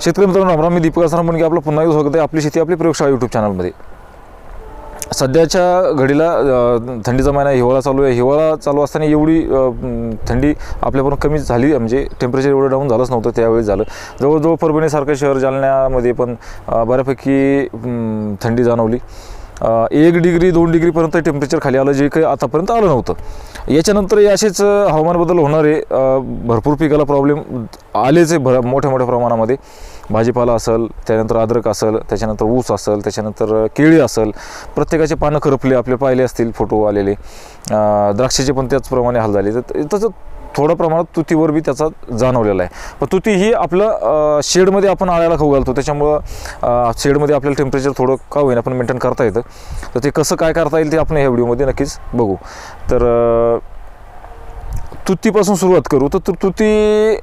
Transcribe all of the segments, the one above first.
शेतकरी मित्रांनो रामराम मी दीपक सर म्हणजे आपलं पुन्हा एकदा स्वागत आहे आपली शेती आपली प्रयोगशाळा यूट्यूब चॅनलमध्ये सध्याच्या घडीला थंडीचा महिना हिवाळा चालू आहे. हिवाळा चालू असताना एवढी थंडी आपल्यापर्यंत कमी झाली म्हणजे टेम्परेचर एवढं डाऊन झालंच नव्हतं त्यावेळी झालं. जवळजवळ परभणीसारखं शहर जालन्यामध्ये पण बऱ्यापैकी थंडी जाणवली. एक डिग्री दोन डिग्रीपर्यंत टेम्परेचर खाली आलं जे काही आतापर्यंत आलं नव्हतं. याच्यानंतर असेच हवामान बदल होणारे भरपूर पिकाला प्रॉब्लेम आलेच आहे भर मोठ्या मोठ्या प्रमाणामध्ये. भाजीपाला असेल त्यानंतर अद्रक असेल त्याच्यानंतर ऊस असेल त्याच्यानंतर केळी असेल. प्रत्येकाचे पानं करपले आपले पाहिले असतील फोटो आलेले. द्राक्षाचे पण त्याचप्रमाणे हाल झाले. तर तसं थोडं प्रमाणात तुतीवर बी त्याचा जाणवलेला आहे. पण तुती ही आपलं शेडमध्ये आपण आळ्याला खाऊ घालतो. त्याच्यामुळं शेडमध्ये आपल्याला टेम्परेचर थोडं का होईना आपण मेंटेन करता येतं. तर ते कसं काय करता येईल ते आपण ह्या व्हिडिओमध्ये नक्कीच बघू. तर तुतीपासून सुरुवात करू. तर तु- तुती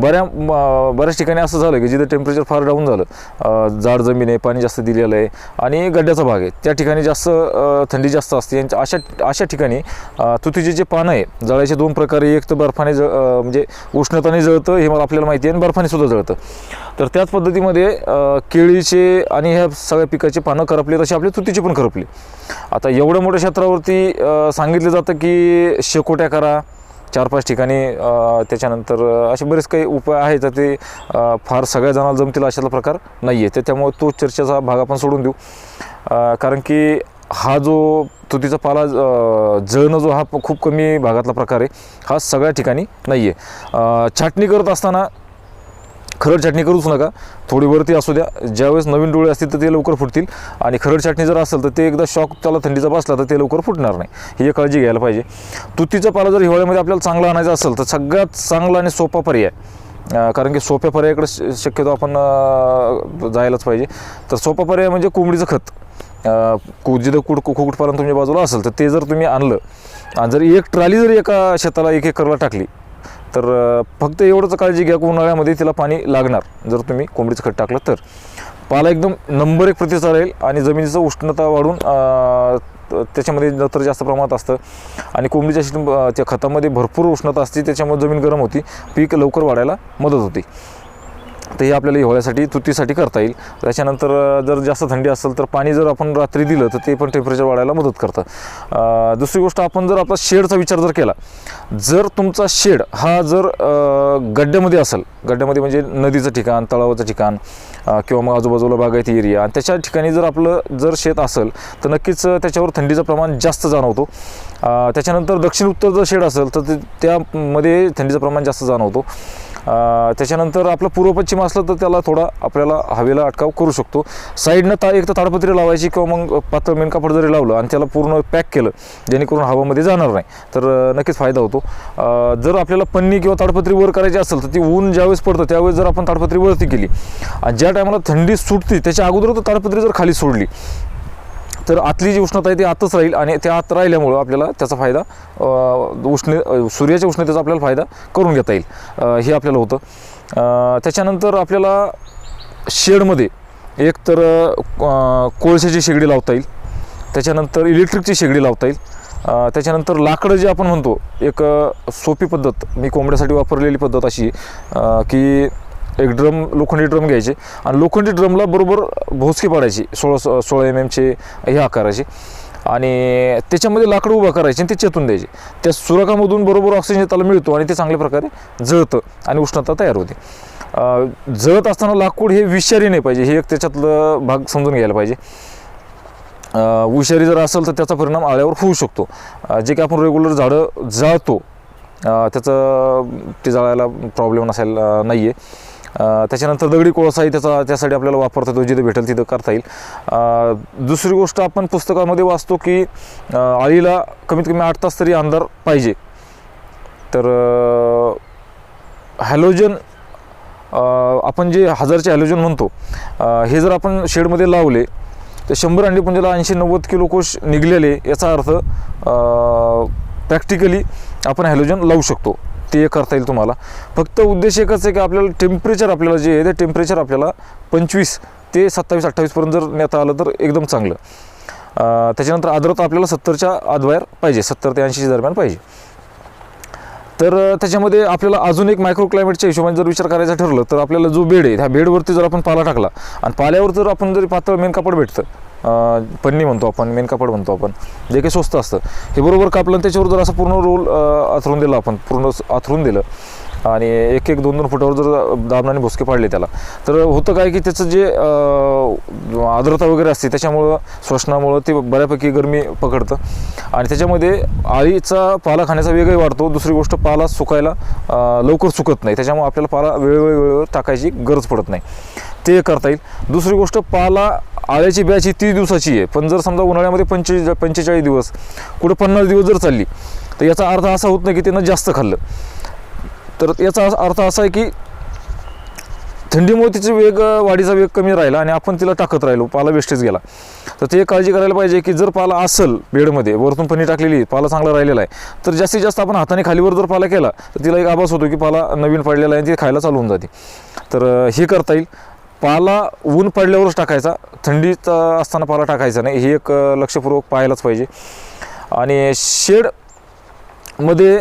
बऱ्या म- बऱ्याच ठिकाणी असं झालं की जिथं टेम्परेचर फार डाऊन झालं जाड जमीन आहे पाणी जास्त दिलेलं आहे आणि गड्ड्याचा भाग आहे. त्या ठिकाणी जास्त थंडी जास्त असते. यांच्या अशा अशा ठिकाणी तुतीचे जे पानं आहे जळायचे दोन प्रकारे एक तर बर्फाने जळ म्हणजे उष्णताने जळतं हे मला आपल्याला माहिती आहे आणि बर्फाने सुद्धा जळतं. तर त्याच पद्धतीमध्ये केळीचे आणि ह्या सगळ्या पिकाचे पानं करपले तसे आपले तुतीचे पण करपले. आता एवढ्या मोठ्या क्षेत्रावरती सांगितलं जातं की शेकोट्या करा चार पाच ठिकाणी त्याच्यानंतर असे बरेच काही उपाय आहेत तर ते फार सगळ्या जणांना जमतील अशातला प्रकार नाही आहे तर त्यामुळे तो चर्चेचा भाग आपण सोडून देऊ. कारण की हा जो तुतीचा पाला जळणं जो हा प- खूप कमी भागातला प्रकार आहे हा सगळ्या ठिकाणी नाही आहे छाटणी करत असताना खरड छाटणी करूच नका. थोडी वरती असू द्या. ज्यावेळेस नवीन डोळे असतील तर ते लवकर फुटतील. आणि खरड छाटणी जर असेल तर ते एकदा शॉक त्याला थंडीचा बसला तर ते लवकर फुटणार नाही. ही काळजी घ्यायला पाहिजे. तुतीचा पाला जर हिवाळ्यामध्ये आपल्याला चांगला आणायचा असेल तर सगळ्यात चांगला आणि सोपा पर्याय कारण की सोप्या पर्यायाकडे श- शक्यतो आपण जायलाच पाहिजे. तर सोपा पर्याय म्हणजे कोंबडीचं खत. कु जिथं कुड कुकुटपालन तुमच्या बाजूला असेल तर ते जर तुम्ही आणलं आणि जर एक ट्राली जर एका शेताला एक एकरला टाकली तर फक्त एवढंच काळजी घ्या की उन्हाळ्यामध्ये तिला पाणी लागणार. जर तुम्ही कोंबडीचं खत टाकलं तर. पाला एकदम नंबर एक प्रतिसाद राहील आणि जमिनीचं उष्णता वाढून त्याच्यामध्ये नत्र जास्त प्रमाणात असतं. आणि कोंबडीच्या त्या खतामध्ये भरपूर उष्णता असते त्याच्यामुळे जमीन गरम होती. पीक लवकर वाढायला मदत होते. तर हे आपल्याला हिवाळ्यासाठी तुतीसाठी करता येईल. त्याच्यानंतर जर जास्त थंडी असेल तर पाणी जर आपण रात्री दिलं तर ते पण टेम्परेचर वाढायला मदत करतं. दुसरी गोष्ट आपण जर आपला शेडचा विचार जर केला जर तुमचा शेड हा जर गड्ड्यामध्ये असेल गड्ड्यामध्ये म्हणजे नदीचं ठिकाण तळावाचं ठिकाण किंवा मग आजूबाजूला बागायती एरिया आणि त्याच्या ठिकाणी जर आपलं जर शेत असेल तर नक्कीच त्याच्यावर थंडीचं प्रमाण जास्त जाणवतो. त्याच्यानंतर दक्षिण उत्तर जर शेड असेल तर त्यामध्ये थंडीचं प्रमाण जास्त जाणवतो. त्याच्यानंतर आपलं पूर्व पश्चिम असलं तर त्याला थोडा आपल्याला हवेला अटकाव करू शकतो. साईडनं ता एक तर ताडपत्री लावायची किंवा मग पातळ मेन कापड जरी लावलं आणि त्याला पूर्ण पॅक केलं जेणेकरून हवामध्ये जाणार नाही तर नक्कीच फायदा होतो. जर आपल्याला पन्नी किंवा ताडपत्री वर करायची असेल तर ती ऊन ज्यावेळेस पडतं त्यावेळेस जर आपण ताडपत्री वरती केली आणि ज्या टायमाला थंडी सुटते त्याच्या अगोदर तर ताडपत्री जर खाली सोडली तर आतली जी उष्णता आहे ती आतच राहील आणि त्या आत राहिल्यामुळं आपल्याला त्याचा फायदा उष्णे सूर्याच्या उष्णतेचा आपल्याला फायदा करून घेता येईल. हे आपल्याला होतं. त्याच्यानंतर आपल्याला शेडमध्ये एक तर कोळशाची शेगडी लावता येईल. त्याच्यानंतर इलेक्ट्रिकची शेगडी लावता येईल. त्याच्यानंतर लाकडं जे आपण म्हणतो एक सोपी पद्धत मी कोंबड्यासाठी वापरलेली पद्धत अशी की एक ड्रम लोखंडी ड्रम घ्यायचे. आणि लोखंडी ड्रमला बरोबर भोसकी पाडायची सोळा सोळा एम एमचे हे आकाराचे. आणि त्याच्यामध्ये लाकडं उभा करायचे आणि ते चेतून द्यायचे. त्या सुरकामधून बरोबर ऑक्सिजन त्याला मिळतो आणि ते चांगल्या प्रकारे जळतं आणि उष्णता तयार होते. जळत असताना लाकूड हे विषारी नाही पाहिजे हे एक त्याच्यातलं भाग समजून घ्यायला पाहिजे. विषारी जर असेल तर त्याचा परिणाम आळ्यावर होऊ शकतो. जे की आपण रेग्युलर झाडं जाळतो त्याचं ते जाळायला प्रॉब्लेम नसायला नाही आहे त्याच्यानंतर दगडी कोळसाही त्याचा त्यासाठी आपल्याला वापरता येतो जिथं भेटेल तिथं करता येईल. दुसरी गोष्ट आपण पुस्तकामध्ये वाचतो की आळीला कमीत कमी आठ तास तरी अंधार पाहिजे. तर हॅलोजन आपण जे हजारचे हॅलोजन म्हणतो हे जर आपण शेडमध्ये लावले तर शंभर अंडीपुंजाला ऐंशी नव्वद किलो कोश निघलेले याचा अर्थ प्रॅक्टिकली आपण हॅलोजन लावू शकतो. ते करता येईल तुम्हाला. फक्त उद्देश एकच आहे की आपल्याला टेम्परेचर आपल्याला जे आहे ते टेम्परेचर आपल्याला पंचवीस ते सत्तावीस अठ्ठावीसपर्यंत जर नेता आलं तर एकदम चांगलं. त्याच्यानंतर आर्द्रता आपल्याला सत्तरच्या आतबाहेर पाहिजे सत्तर ते ऐंशीच्या दरम्यान पाहिजे. तर त्याच्यामध्ये आपल्याला अजून एक मायक्रो क्लायमेटच्या हिशोबाने जर विचार करायचा ठरलं तर आपल्याला जो बेड आहे ह्या बेडवरती जर आपण पाला टाकला आणि पाल्यावर जर आपण जरी पातळ मेन कापड भेटतं पन्नी म्हणतो आपण मेन कापड म्हणतो आपण जे काही स्वस्त असतं. हे बरोबर कापलं आणि त्याच्यावर जर असं पूर्ण रोल आथरून दिलं आपण पूर्ण आथरून दिलं आणि एक एक दोन दोन फुटावर जर दाबणाने भुसके पाडले त्याला तर होतं काय की त्याचं जे आर्द्रता वगैरे असते त्याच्यामुळं श्वसनामुळं ते बऱ्यापैकी गरमी पकडतं. आणि त्याच्यामध्ये आळीचा पाला खाण्याचा वेगही वाढतो. दुसरी गोष्ट पाला सुकायला लवकर सुकत नाही. त्याच्यामुळे आपल्याला पाला वेळोवेळी वेळेवर टाकायची गरज पडत नाही. ते करता येईल. दुसरी गोष्ट पाला आळ्याची बॅच ही तीस दिवसाची आहे. पण जर समजा उन्हाळ्यामध्ये पंचे पंचेचाळीस दिवस कुठं पन्नास दिवस जर चालली तर याचा अर्थ असा होत नाही की त्यांना जास्त खाल्लं. तर याचा अर्थ असा आहे की थंडीमुळे तिचा वेग वाढीचा वेग कमी राहिला आणि आपण तिला टाकत राहिलो पाला वेस्टेज गेला. तर ते काळजी करायला पाहिजे की जर पाला असेल बेडमध्ये वरतून पनी टाकलेली पाला चांगला राहिलेला आहे तर जास्तीत जास्त आपण हाताने खालीवर जर पाला केला तर तिला एक आभास होतो की पाला नवीन पडलेला आहे आणि ती खायला चालू होऊन जाते. तर हे करता येईल. पाला ऊन पडल्यावरच टाकायचा. थंडीत असताना पाला टाकायचा नाही. हे एक लक्षपूर्वक पाहायलाच पाहिजे. आणि शेडमध्ये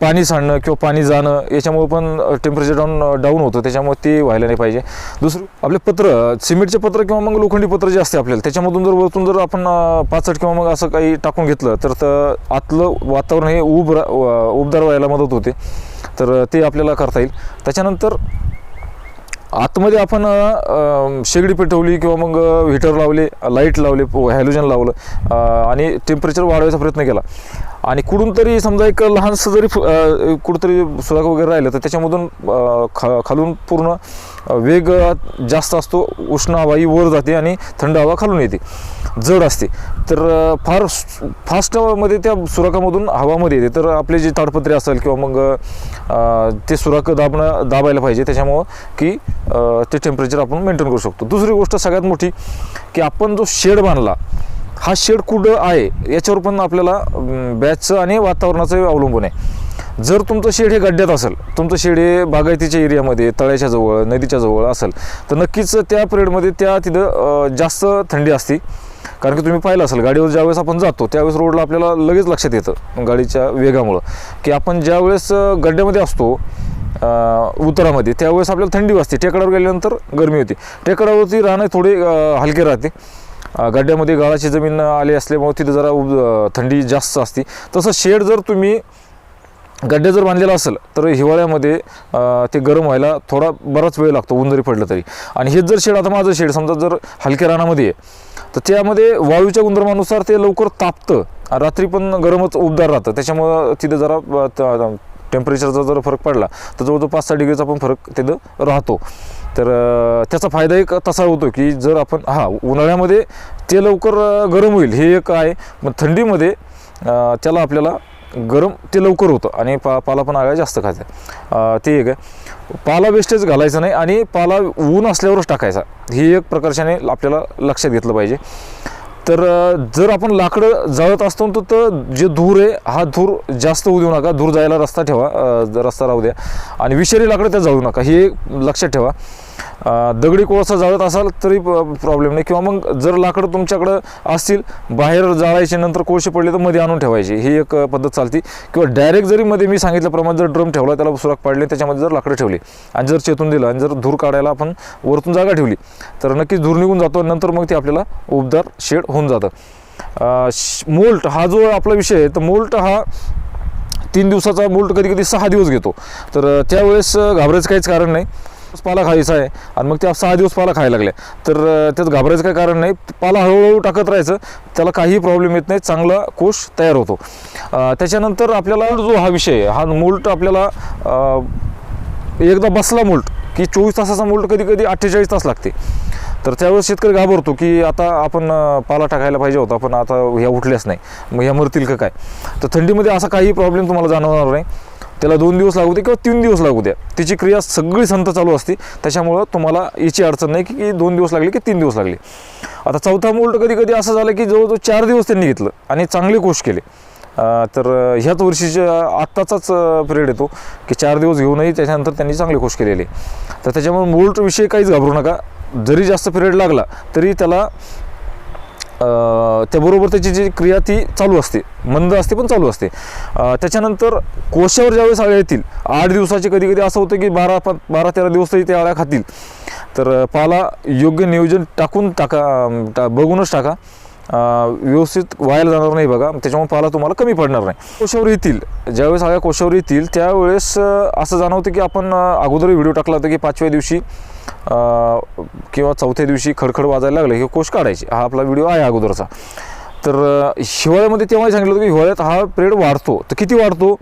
पाणी सांडणं किंवा पाणी जाणं याच्यामुळे पण टेम्परेचर डाऊन डाऊन होतं. त्याच्यामुळे ते व्हायला नाही पाहिजे. दुसरं आपले पत्र सिमेंटचे पत्र किंवा मग लोखंडी पत्र जे असते आपल्याला त्याच्यामधून जर वरतून जर आपण पाचट किंवा मग असं काही टाकून घेतलं तर तर आतलं वातावरण हे उब व- उबदार व्हायला मदत होते. तर ते आपल्याला करता येईल. त्याच्यानंतर आतमध्ये आपण शेगडी पेटवली किंवा मग हीटर लावले लाइट लावले हॅलोजन लावलं आणि टेम्परेचर वाढवायचा प्रयत्न केला. आणि कुठून तरी समजा एक लहानसं जरी कुठंतरी सुराख वगैरे राहिलं तर त्याच्यामधून खा खालून पूर्ण वेग जास्त असतो उष्ण हवा ही वर जाते आणि थंड हवा खालून येते. जड असते. तर फार फास्टमध्ये त्या सुराखामधून हवामध्ये येते. तर आपले जे ताडपत्रे असेल किंवा मग ते सुराख दाबणं दाबायला पाहिजे. त्याच्यामुळं की ते टेम्परेचर आपण मेंटेन करू शकतो. दुसरी गोष्ट सगळ्यात मोठी की आपण जो शेड बांधला हा शेड कुठं आहे याच्यावर पण आपल्याला बॅचचं आणि वातावरणाचं अवलंबून आहे. जर तुमचं शेड हे गड्ड्यात असेल तुमचं शेड हे बागायतीच्या एरियामध्ये तळ्याच्या जवळ नदीच्या जवळ असेल तर नक्कीच त्या पिरियडमध्ये त्या तिथं जास्त थंडी असते. कारण की तुम्ही पाहिलं असेल गाडीवर ज्यावेळेस आपण जातो त्यावेळेस रोडला आपल्याला लगेच लक्षात येतं गाडीच्या वेगामुळं. की आपण ज्यावेळेस गड्ड्यामध्ये असतो अ, उतरामध्ये त्यावेळेस आपल्याला थंडी वाजते. टेकडावर गेल्यानंतर गरमी होती. टेकडावरती राहणं थोडे हलके राहते. गड्ड्यामध्ये गाळाची जमीन आली असल्यामुळे तिथं जरा उब- थंडी जास्त असते. तसं शेड जर तुम्ही गड्डे जर बांधलेला असेल तर हिवाळ्यामध्ये ते गरम व्हायला थोडा बराच वेळ लागतो ऊन जरी पडलं तरी. आणि हेच जर शेड आता माझं शेड समजा जर हलक्या रानामध्ये आहे तर त्यामध्ये वायूच्या गुणधर्मानुसार ते लवकर तापतं. रात्री पण गरमच उबदार राहतं. त्याच्यामुळं तिथं जरा टेम्परेचरचा जर फरक पडला तर जवळजवळ पाच सहा डिग्रीचा पण फरक तिथं राहतो. तर त्याचा फायदा एक तसा होतो की जर आपण हा उन्हाळ्यामध्ये ते लवकर गरम होईल हे एक आहे. मग थंडीमध्ये त्याला आपल्याला गरम ते लवकर होतं आणि पा पाला पण आळ्या जास्त खायचं. ते एक आहे. पाला वेस्टेज घालायचं नाही आणि पाला ऊन असल्यावरच टाकायचा. ही एक प्रकारच्याने आपल्याला लक्षात घेतलं पाहिजे. तर जर आपण लाकडं जाळत असतो तर तर जे धूर आहे हा धूर जास्त होऊ देऊ नका. धूर जायला रस्ता ठेवा. रस्ता राहू द्या. आणि विषारी लाकडं त्या जाळू नका. हे लक्षात ठेवा. दगडी कोळसा जाळत असाल तरी प्रॉब्लेम नाही. किंवा मग जर लाकडं तुमच्याकडं असतील बाहेर जाळायचे नंतर कोळसे पडले तर मध्ये आणून ठेवायचे. ही एक पद्धत चालती. किंवा डायरेक्ट जरी मध्ये मी सांगितल्याप्रमाणे जर ड्रम ठेवला त्याला सुराख पाडले त्याच्यामध्ये जर लाकडं ठेवली आणि जर चेतून दिलं आणि जर धूर काढायला आपण वरतून जागा ठेवली तर नक्कीच धूर निघून जातो आणि नंतर मग ते आपल्याला उबदार शेड होऊन जातं. मोल्ट हा जो आपला विषय आहे तर मोल्ट हा तीन दिवसाचा मोल्ट कधी कधी सहा दिवस घेतो. तर त्यावेळेस घाबरायचं काहीच कारण नाही. पाला खायचा आहे आणि मग त्या सहा दिवस पाला खायला लागले. तर त्यात घाबरायचं काही कारण नाही. पाला हळूहळू टाकत राहायचं. त्याला काहीही प्रॉब्लेम येत नाही. चांगला कोश तयार होतो. त्याच्यानंतर आपल्याला जो हा विषय हा मोल्ट आपल्याला एकदा बसला मोल्ट की चोवीस तासाचा मोल्ट कधी कधी अठ्ठेचाळीस तास लागते. तर त्यावेळेस शेतकरी घाबरतो की आता आपण पाला टाकायला पाहिजे होता पण आता ह्या उठल्याच नाही. मग ह्या मरतील का काय? तर थंडीमध्ये असा काही प्रॉब्लेम तुम्हाला जाणवणार नाही. त्याला दोन दिवस लागू दे किंवा तीन दिवस लागू द्या. तिची क्रिया सगळी संत चालू असते. त्याच्यामुळं तुम्हाला याची अडचण नाही की की दोन दिवस लागले की तीन दिवस लागले. आता चौथा मोल्ट कधी कधी असं झालं की जवळजवळ चार दिवस त्यांनी घेतलं आणि चांगले कोश केले. तर ह्याच वर्षीच्या आत्ताचाच पिरियड येतो की चार दिवस घेऊनही त्याच्यानंतर त्यांनी चांगले कोश केलेले तर त्याच्यामुळे मोल्ट विषयी काहीच घाबरू नका. जरी जास्त पिरियड लागला तरी त्याला त्याबरोबर त्याची जी क्रिया ती चालू असते. मंद असते पण चालू असते. त्याच्यानंतर कोशावर ज्यावेळेस आळ्या येतील आठ दिवसाचे कधी कधी असं होतं की बारा प बारा तेरा दिवस तरी त्या अळ्या खातील. तर पाला योग्य नियोजन टाकून टाका टा बघूनच टाका. व्यवस्थित व्हायला जाणार नाही बघा. त्याच्यामुळे पाला तुम्हाला कमी पडणार नाही. कोशावर येतील ज्यावेळेस अळ्या कोशावर येतील त्यावेळेस असं जाणवतं की आपण अगोदर व्हिडिओ टाकला होता की पाचव्या दिवशी किंवा चौथ्या दिवशी खडखड वाजायला लागले हे कोश काढायचे. हा आपला व्हिडिओ आहे अगोदरचा. तर हिवाळ्यामध्ये तेव्हाही सांगितलं होतं की हिवाळ्यात हा पिरियड वाढतो. तर किती वाढतो?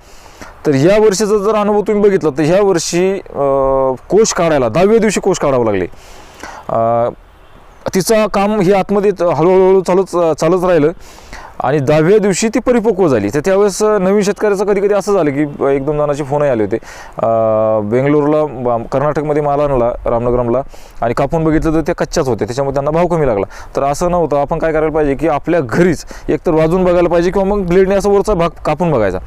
तर या वर्षीचा जर अनुभव तुम्ही बघितला तर ह्या वर्षी कोश काढायला दहाव्या दिवशी कोश काढावं लागले. तिचं काम हे आतमध्ये हळूहळू चालूच चालूच राहिलं. आणि दहाव्या दिवशी ती परिपक्व झाली. तर त्यावेळेस नवीन शेतकऱ्याचं कधी कधी असं झालं की एक दोन जणांचे फोनही आले होते. बेंगलोरला कर्नाटकमध्ये माल आणला रामनगरमला आणि कापून बघितलं तर ते कच्च्याच होते. त्याच्यामुळे त्यांना भाव कमी लागला. तर असं नव्हतं. आपण काय करायला पाहिजे की आपल्या घरीच एकतर वाजून बघायला पाहिजे किंवा मग ब्लेडने असा वरचा भाग कापून बघायचा.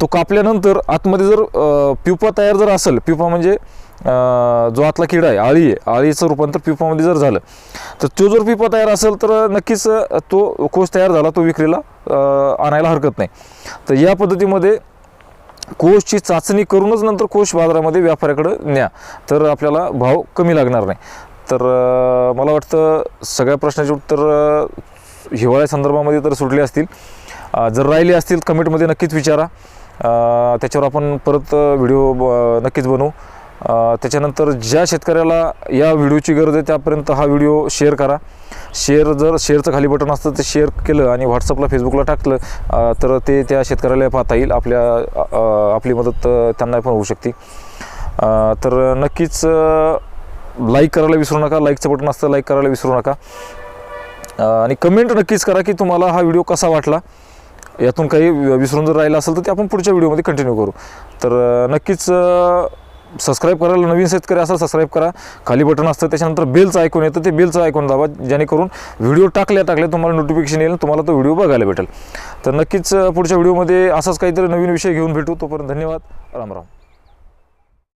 तो कापल्यानंतर आतमध्ये जर पिवपा प्युपा तयार जर असेल प्युपा म्हणजे जो आतला किडा आहे आळी आहे आळीचं रूपांतर पिपामध्ये जर झालं तर तो जर पिपा तयार असेल तर नक्कीच तो कोष तयार झाला तो विक्रीला आणायला हरकत नाही. तर या पद्धतीमध्ये कोषची चाचणी करूनच नंतर कोष बाजारामध्ये व्यापाऱ्याकडे न्या तर आपल्याला भाव कमी लागणार नाही. तर मला वाटतं सगळ्या प्रश्नाचे उत्तर हिवाळ्या संदर्भामध्ये तर सुटले असतील. जर राहिले असतील कमेंटमध्ये नक्कीच विचारा. त्याच्यावर आपण परत व्हिडिओ नक्कीच बनवू. त्याच्यानंतर ज्या शेतकऱ्याला या व्हिडिओची गरज आहे त्यापर्यंत हा व्हिडिओ शेअर करा. शेअर जर शेअरचं खाली बटन असतं ते शेअर केलं आणि व्हॉट्सअपला फेसबुकला टाकलं तर ते त्या शेतकऱ्याला पाहता येईल. आपल्या आपली मदत त्यांना पण होऊ शकते. तर नक्कीच लाईक करायला विसरू नका. लाईकचं बटन असतं लाईक करायला विसरू नका. आणि कमेंट नक्कीच करा की तुम्हाला हा व्हिडिओ कसा वाटला. यातून काही विसरून जर राहिला असेल तर ते आपण पुढच्या व्हिडिओमध्ये कंटिन्यू करू. तर नक्कीच सबस्क्राईब करायला नवीन शेतकरी असाल सबस्क्राईब करा. खाली बटन असतं त्याच्यानंतर बेलचं ऐकून येतं ते बेलचं ऐकून दाबा जेणेकरून व्हिडिओ टाकल्या टाकल्या तुम्हाला नोटिफिकेशन येईल तुम्हाला तो व्हिडिओ बघायला भेटेल. तर नक्कीच पुढच्या व्हिडिओमध्ये असाच काहीतरी नवीन विषय घेऊन भेटू. तोपर्यंत धन्यवाद. राम राम.